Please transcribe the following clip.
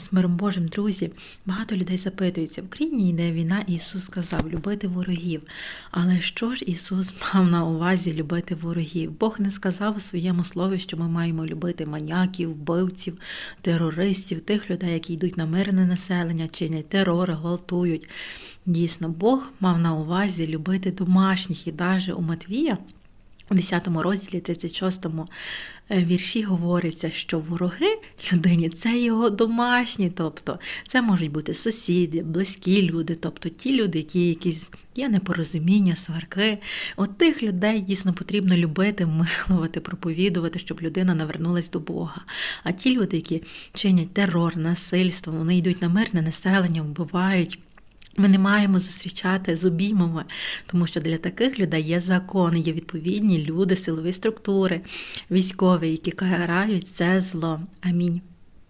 з миром Божим, друзі, багато людей запитуються, в Україні йде війна, Ісус сказав любити ворогів. Але що ж Ісус мав на увазі любити ворогів? Бог не сказав у своєму слові, що ми маємо любити маньяків, вбивців, терористів, тих людей, які йдуть на мирне населення, чинять терор, гвалтують. Дійсно, Бог мав на увазі любити домашніх і навіть у Матвія. У 10 розділі 36 вірші говориться, що вороги людині це його домашні, тобто це можуть бути сусіди, близькі люди, тобто ті люди, які якісь є непорозуміння, сварки. От тих людей дійсно потрібно любити, милувати, проповідувати, щоб людина навернулась до Бога. А ті люди, які чинять терор, насильство, вони йдуть на мирне населення, вбивають. Ми не маємо зустрічати з обіймами, тому що для таких людей є закони, є відповідні люди, силові структури, військові, які карають це зло. Амінь.